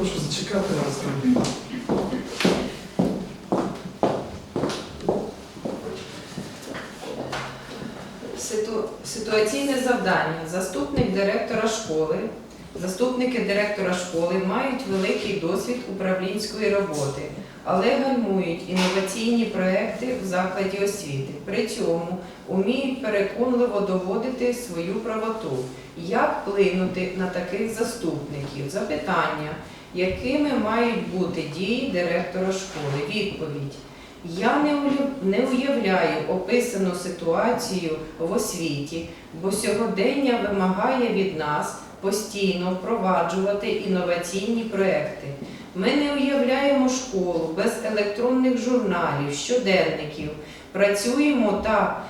Прошу зачекати розправління. Ситуаційне завдання. Заступник директора школи. Заступники директора школи мають великий досвід управлінської роботи, але гальмують інноваційні проекти в закладі освіти. При цьому уміють переконливо доводити свою правоту, як вплинути на таких заступників, запитання якими мають бути дії директора школи? Відповідь. Я не уяв- уявляю описану ситуацію в освіті, бо сьогодення вимагає від нас постійно впроваджувати інноваційні проекти. Ми не уявляємо школу без електронних журналів, щоденників. Працюємо та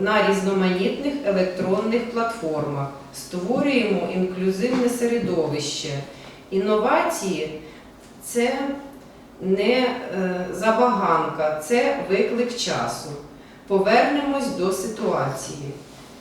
на різноманітних електронних платформах, створюємо інклюзивне середовище. Інновації це не е, забаганка, це виклик часу. Повернемось до ситуації.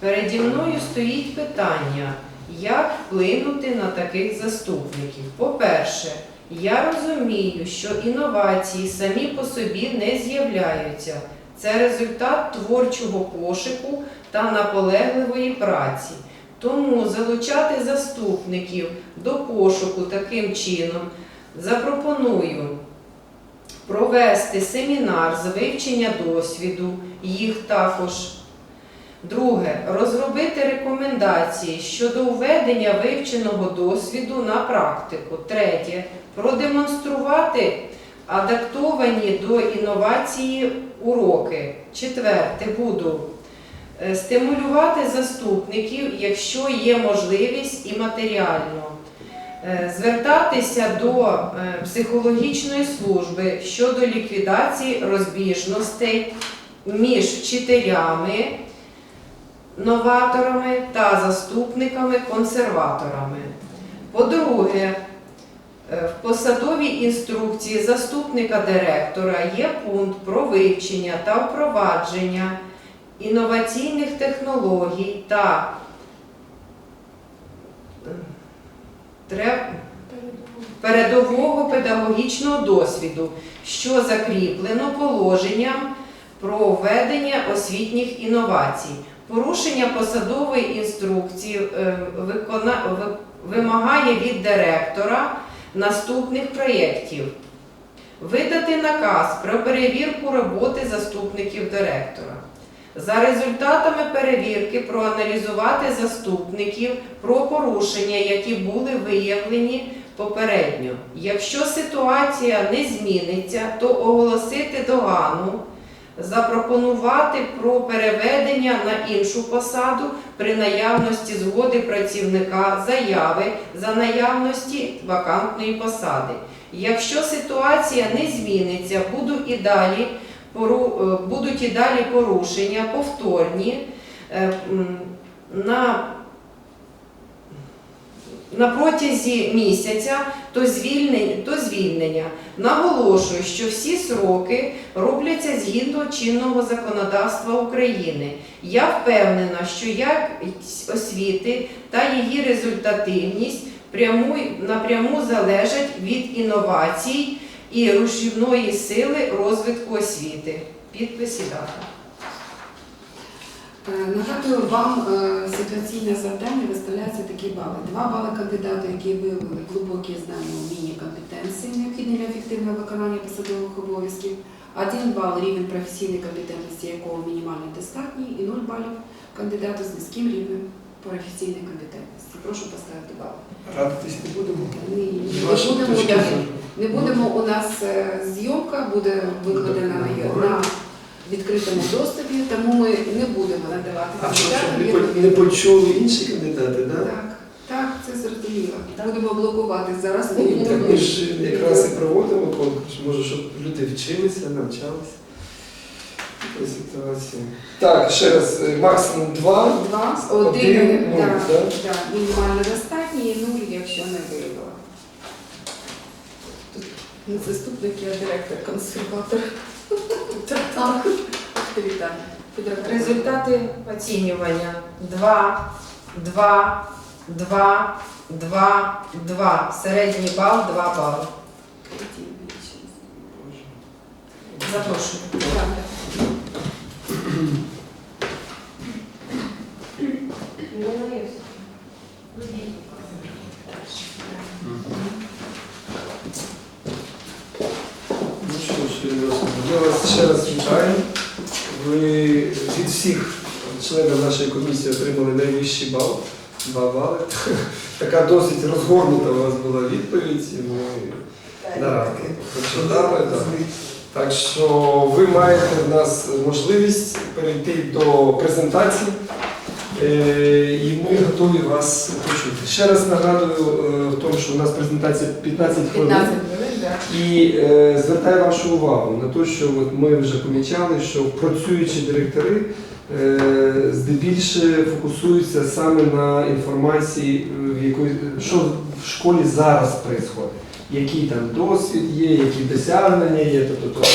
Переді мною стоїть питання, як вплинути на таких заступників. По-перше, я розумію, що інновації самі по собі не з'являються. Це результат творчого пошуку та наполегливої праці. Тому залучати заступників до пошуку таким чином запропоную провести семінар з вивчення досвіду, їх також. Друге, розробити рекомендації щодо введення вивченого досвіду на практику. Третє, продемонструвати адаптовані до інновації уроки. Четверте, буду стимулювати заступників, якщо є можливість і матеріально. Е, Звертатися до е, психологічної служби щодо ліквідації розбіжностей між вчителями, новаторами та заступниками-консерваторами. По-друге, е, в посадовій інструкції заступника директора є пункт про вивчення та впровадження інноваційних технологій та е, передового педагогічного досвіду, що закріплено положенням про введення освітніх інновацій. Порушення посадової інструкції е, вимагає від директора наступних проєктів. Видати наказ про перевірку роботи заступників директора. За результатами перевірки проаналізувати заступників про порушення, які були виявлені попередньо. Якщо ситуація не зміниться, то оголосити догану, запропонувати про переведення на іншу посаду при наявності згоди працівника, заяви за наявності вакантної посади. Якщо ситуація не зміниться, буду і далі будуть і далі порушення повторні е, на, на протязі місяця, то звільнення, то звільнення. Наголошую, що всі сроки робляться згідно чинного законодавства України. Я впевнена, що якість освіти та її результативність напряму залежать від інновацій і рушівної сили розвитку освіти. Підпис дата. Е, Нагадую вам е, ситуаційне завдання виставляються такі бали. Два бали кандидату, які виявили глибокі знання, уміння, компетенції, необхідні для ефективного виконання посадових обов'язків. Один бал рівень професійної компетентності, якого мінімально достатній, і 0 балів кандидату з низьким рівнем професійної компетентності. Прошу поставити бал. Радитись не будемо. Ні, не будемо, да, не будемо. У нас е, зйомка буде викладена на, на відкритому доступі, тому ми не будемо надавати А що, щоб не, по- не почули інші кандидати, так? Так, так, це зрозуміло. Будемо блокувати зараз. Ну, так ми ж якраз і проводимо конкурс, може, щоб люди вчилися, навчалися. Така ситуація. Так, ще раз, е, максимум два. Два, Один, один, нуль, да, да? да, мінімально достатній, і нуль, якщо не виявила. Тут не заступник, я директор, консерватор. Так. Результати оцінювання 2, 2, 2, 2, 2. Середній бал 2 бали. Запрошую. Так. Ну що ж, Я вас ще раз вітаю. Ви від всіх членів нашої комісії отримали найвищий бал. Два бали. Така досить розгорнута у вас була відповідь. і Ми да, почитали. Да. Так що ви маєте в нас можливість перейти до презентації, е, і ми готові вас почути. Ще раз нагадую е, в тому, що у нас презентація 15 хвилин. 15 хвилин. І е, звертаю вашу увагу на те, що ми вже помічали, що працюючі директори здебільше фокусуються саме на інформації, що в школі зараз відбувається, який там досвід є, які досягнення є, то, то, то, то.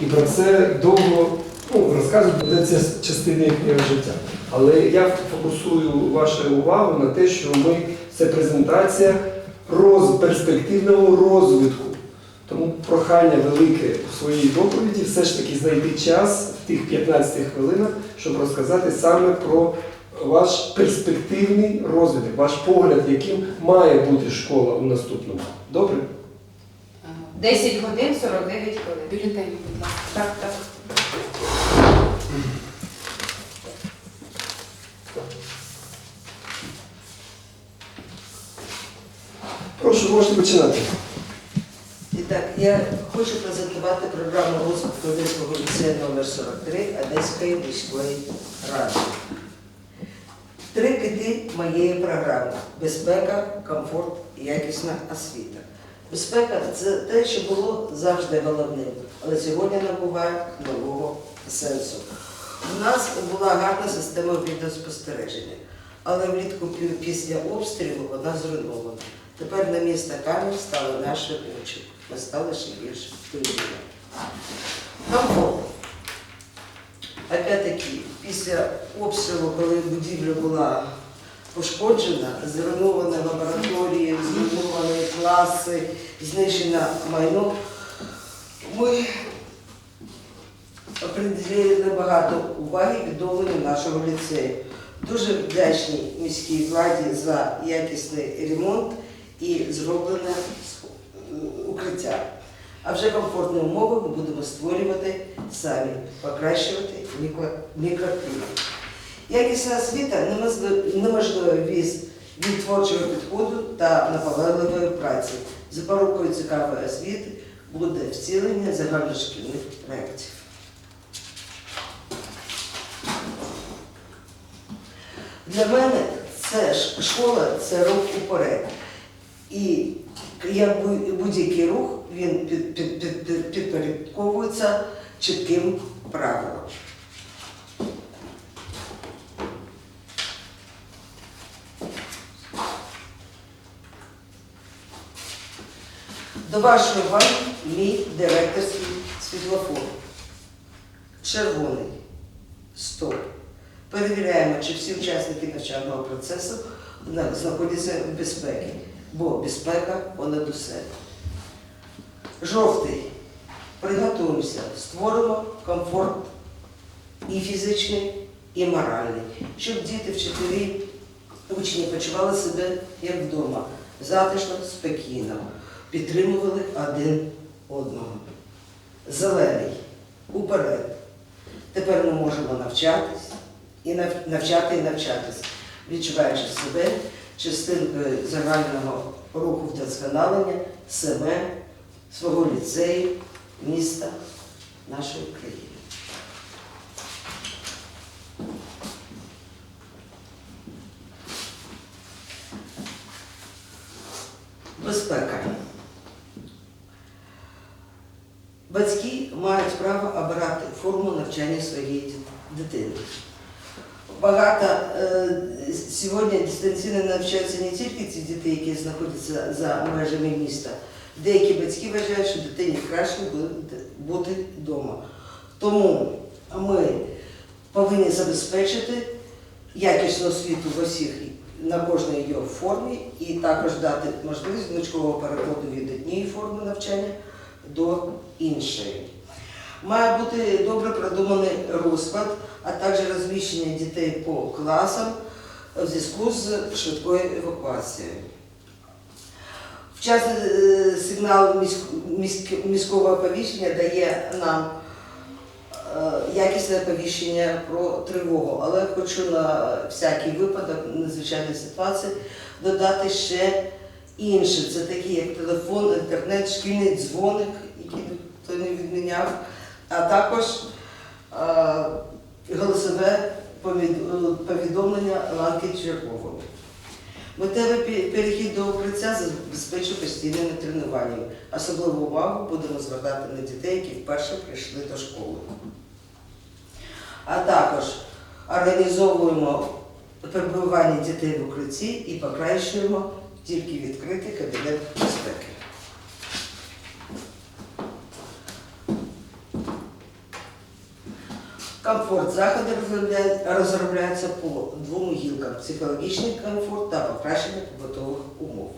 і про це довго ну, розказувати буде це частина їхнього життя. Але я фокусую вашу увагу на те, що ми це презентація роз, перспективного розвитку. Тому прохання велике у своїй доповіді все ж таки знайти час в тих 15 хвилинах, щоб розказати саме про ваш перспективний розвиток, ваш погляд, яким має бути школа у наступному. Добре? 10 годин 49 хвилин. Бюлетені, будь ласка. Так, так. Прошу, можете починати. І так, я хочу презентувати програму розвитку Одеського ліцею номер 43 Одеської міської ради. Три кити моєї програми безпека, комфорт і якісна освіта. Безпека це те, що було завжди головним, але сьогодні набуває нового сенсу. У нас була гарна система відеоспостереження, але влітку після обстрілу вона зруйнована. Тепер на місто камінь стали наші очі. Ми стали ще більш. Комфорт. Опять-таки, після обстрілу, коли будівля була пошкоджена, зруйновані лабораторії, зруйновані класи, знищено майно, ми приділили багато уваги відновленню нашого ліцею. Дуже вдячні міській владі за якісний ремонт і зроблене укриття. А вже комфортні умови ми будемо створювати самі, покращувати мікро- мікроклімат. Якісна освіта без від творчого підходу та наполегливої праці. Запорукою цікавої освіти буде вцілення загальношкільних проєктів. Для мене це школа це рух уперед. І як будь-який рух, він під, під, під, під- підпорядковується чітким правилам. До вашої мій директорський світлофор. Червоний. Стоп. Перевіряємо, чи всі учасники навчального процесу знаходяться в безпеці, бо безпека понад усе. Жовтий. Приготуємося, створимо комфорт і фізичний, і моральний, щоб діти, вчителі, учні почували себе як вдома, затишно, спокійно, підтримували один одного. Зелений. Уперед. Тепер ми можемо навчатись і нав- навчати і навчатись, відчуваючи себе частинкою загального руху вдосконалення себе, свого ліцею, міста, нашої країни. Безпека. Батьки мають право обирати форму навчання своєї дитини. Багато е, сьогодні дистанційно навчаються не тільки ці діти, які знаходяться за межами міста. Деякі батьки вважають, що дитині краще бути вдома. Тому ми повинні забезпечити якісну освіту в усіх на кожній її формі і також дати можливість гнучкового переходу від однієї форми навчання до іншої. Має бути добре продуманий розклад, а також розміщення дітей по класам в зв'язку з швидкою евакуацією. Вчасний е, сигнал міськ- міськ- міського оповіщення дає нам е, якісне оповіщення про тривогу, але хочу на всякий випадок надзвичайної ситуації додати ще інше. Це такі як телефон, інтернет, шкільний дзвоник, який ніхто не відміняв, а також е, голосове повідомлення ланки чергової. Метевий перехід до укриття забезпечує постійними тренуваннями. Особливу увагу будемо звертати на дітей, які вперше прийшли до школи. А також організовуємо перебування дітей в укритті і покращуємо тільки відкритий кабінет безпеки. Комфорт заходи розробля- розробляється по двом гілкам: психологічний комфорт та покращення побутових умов.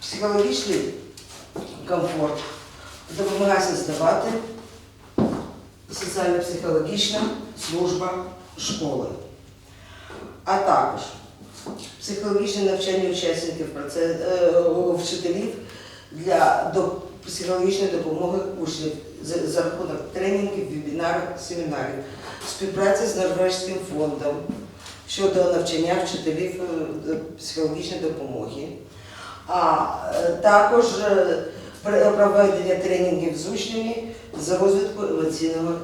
Психологічний комфорт допомагає создавати соціально-психологічна служба школи, а також психологічне навчання учасників е, вчителів для до психологічної допомоги учнів за, за рахунок тренінгів, вебінарів, семінарів, співпраця з Норвежським фондом щодо навчання вчителів е, психологічної допомоги, а е, також е, проведення тренінгів з учнями з розвитку емоційного